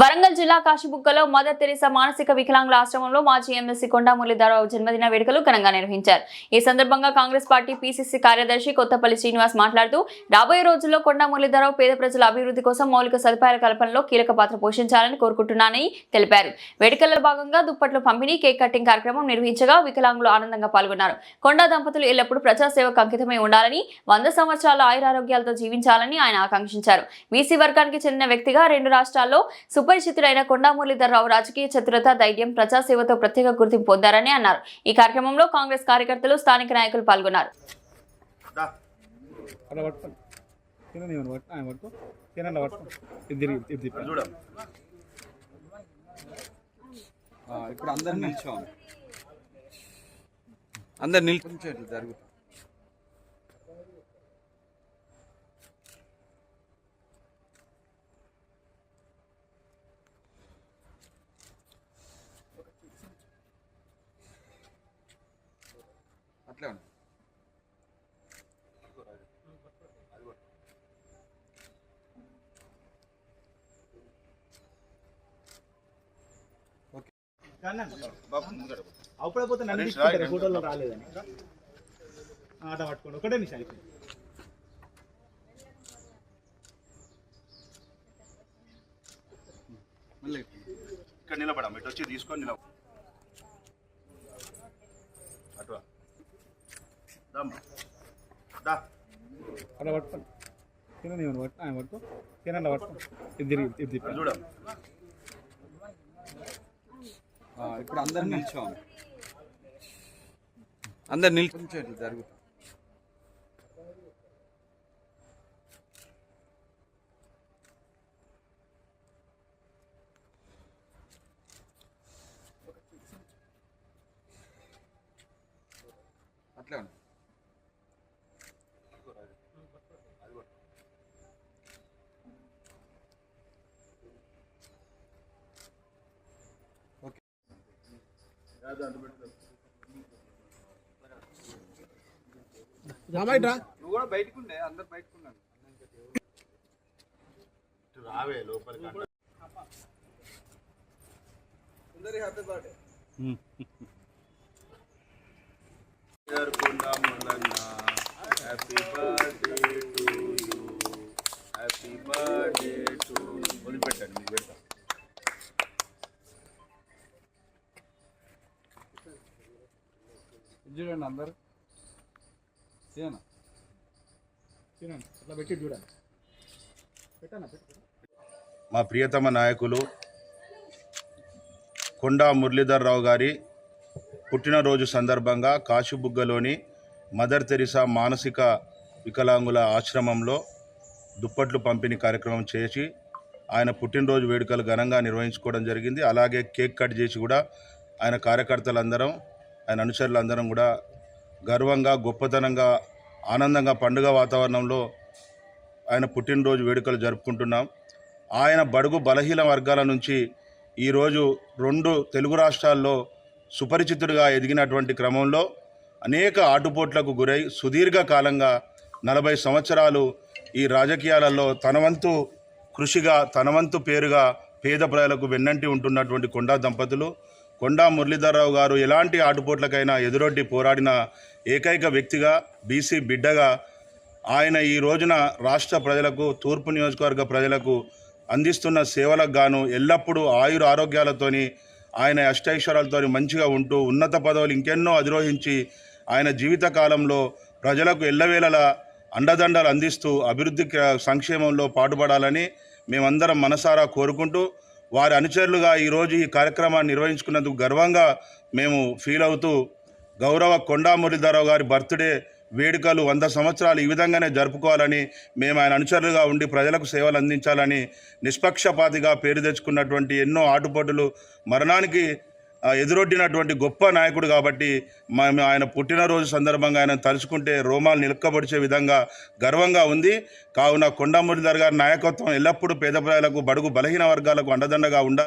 వరంగల్ జిల్లా కాశీబుక్కలో mother Teresa మానసిక వికలాంగుల ఆశ్రమంలో మాజీ ఎమ్మెల్సీ కొండా మురళీధరరావు జన్మదిన వేడుకలు ఘనంగా నిర్వహించారు. ఈ సందర్భంగా కాంగ్రెస్ పార్టీ పీసీసీ కార్యదర్శి కొత్తపల్లి శ్రీనివాస్ మాట్లాడుతూ రాబోయే రోజుల్లో కొండా మురళీధరరావు పేద ప్రజల అభివృద్ధి కోసం మౌలిక సదుపాయాల కల్పనలో కీలక పాత్ర పోషించాలని కోరుకుంటున్నానని తెలిపారు. వేడుకల్లో భాగంగా దుప్పట్లు పంపిణీ కేక్ కటింగ్ కార్యక్రమం నిర్వహించగా వికలాంగులు ఆనందంగా పాల్గొన్నారు. కొండా దంపతులు ఎల్లప్పుడూ ప్రజాసేవకు అంకితమై ఉండాలని వంద సంవత్సరాల ఆయురారోగ్యాలతో జీవించాలని ఆయన ఆకాంక్షించారు. బీసీ వర్గానికి చెందిన వ్యక్తిగా రెండు రాష్ట్రాల్లో సుపరిచితుడైన కొండా మురళీధరరావు రాజకీయ చతురత ధైర్యం ప్రజాసేవతో ప్రత్యేక గుర్తింపు పొందారని అన్నారు. ఈ కార్యక్రమంలో కాంగ్రెస్ కార్యకర్తలు స్థానిక నాయకులు పాల్గొన్నారు. ఇవ్వను పట్టు. ఆయన పట్టుకో తినండి పట్టుకో ఇది తిరిగి ఇది తిప్పి చూడం ఆ, ఇప్పుడు అందరు నిల్చోవాలి అందరు నిల్చొని కొంచెం ఇట్లా జరుగుతుంది అట్లే ఉంది. అప్పుడే పోతే నన్ను ఫోటోలో రాలేదని. ఆట పట్టుకోండి. ఒకటే నిమిషం అయిపోయింది. ఇక్కడ నిలబడం. వచ్చి తీసుకొని నిలబ అలా పట్టుకో. తినని ఇవ్వను పట్టు ఆయన పట్టుకో. తినండి పట్టుకో. ఇది తిరిగి ఇది తిప్పి. చూడం. ఆ, ఇప్పుడు అందరు నిల్చోవాలి. అందరు జరుగుతుంది అట్లే నువ్వు కూడా బయటకు ఉండే అందరు బయటకు రావే లోపలికి. అందరి హ్యాపీ బర్త్డే జరుపుకుందా మల్లన్న. Happy చూడండి అందరు. సేనా తినండి అట్లా పెట్టి చూడండి. పెట్టానా? పెట్టు మా ప్రియతమ నాయకులు కొండా మురళీధర్రావు గారి పుట్టినరోజు సందర్భంగా కాశీబుగ్గలోని మదర్ తెరిసా మానసిక వికలాంగుల ఆశ్రమంలో దుప్పట్లు పంపిణీ కార్యక్రమం చేసి ఆయన పుట్టినరోజు వేడుకలు ఘనంగా నిర్వహించుకోవడం జరిగింది. అలాగే కేక్ కట్ చేసి కూడా ఆయన కార్యకర్తలందరం ఆయన అనుచరులందరం కూడా గర్వంగా గొప్పతనంగా ఆనందంగా పండుగ వాతావరణంలో ఆయన పుట్టినరోజు వేడుకలు జరుపుకుంటున్నాం. ఆయన బడుగు బలహీన వర్గాల నుంచి ఈరోజు రెండు తెలుగు రాష్ట్రాల్లో సుపరిచితుడిగా ఎదిగినటువంటి క్రమంలో అనేక ఆటుపోట్లకు గురై సుదీర్ఘకాలంగా నలభై సంవత్సరాలు ఈ రాజకీయాలలో తనవంతు కృషిగా తనవంతు పేరుగా పేద ప్రజలకు వెన్నంటి ఉంటున్నటువంటి కొండా దంపతులు. కొండా మురళీధరరావు గారు ఎలాంటి ఆటుపోట్లకైనా ఎదురొడ్డి పోరాడిన ఏకైక వ్యక్తిగా బీసీ బిడ్డగా ఆయన ఈ రోజున రాష్ట్ర ప్రజలకు తూర్పు నియోజకవర్గ ప్రజలకు అందిస్తున్న సేవలకు గాను ఎల్లప్పుడూ ఆయుర ఆరోగ్యాలతోని ఆయన అష్టైశ్వరాలతో మంచిగా ఉంటూ ఉన్నత పదవులు ఇంకెన్నో అధిరోహించి ఆయన జీవిత కాలంలో ప్రజలకు ఎల్లవేళలా అండదండలు అందిస్తూ అభివృద్ధి సంక్షేమంలో పాటుపడాలని మేమందరం మనసారా కోరుకుంటూ వారి అనుచరులుగా ఈరోజు ఈ కార్యక్రమాన్ని నిర్వహించుకున్నందుకు గర్వంగా మేము ఫీల్ అవుతూ గౌరవ కొండా మురళీధరరావు గారి బర్త్డే వేడుకలు వంద సంవత్సరాలు ఈ విధంగానే జరుపుకోవాలని మేము ఆయన అనుచరులుగా ఉండి ప్రజలకు సేవలు అందించాలని నిష్పక్షపాతిగా పేరు తెచ్చుకున్నటువంటి ఎన్నో ఆటుపోటులు మరణానికి ఎదురొడ్డినటువంటి గొప్ప నాయకుడు కాబట్టి మేము ఆయన పుట్టినరోజు సందర్భంగా ఆయన తలుచుకుంటే రోమాలు నిలక్కబడిచే విధంగా గర్వంగా ఉంది. కావున కొండా మురళీధర్ గారి నాయకత్వం ఎల్లప్పుడూ పేద ప్రజలకు బడుగు బలహీన వర్గాలకు అండదండగా ఉండాలి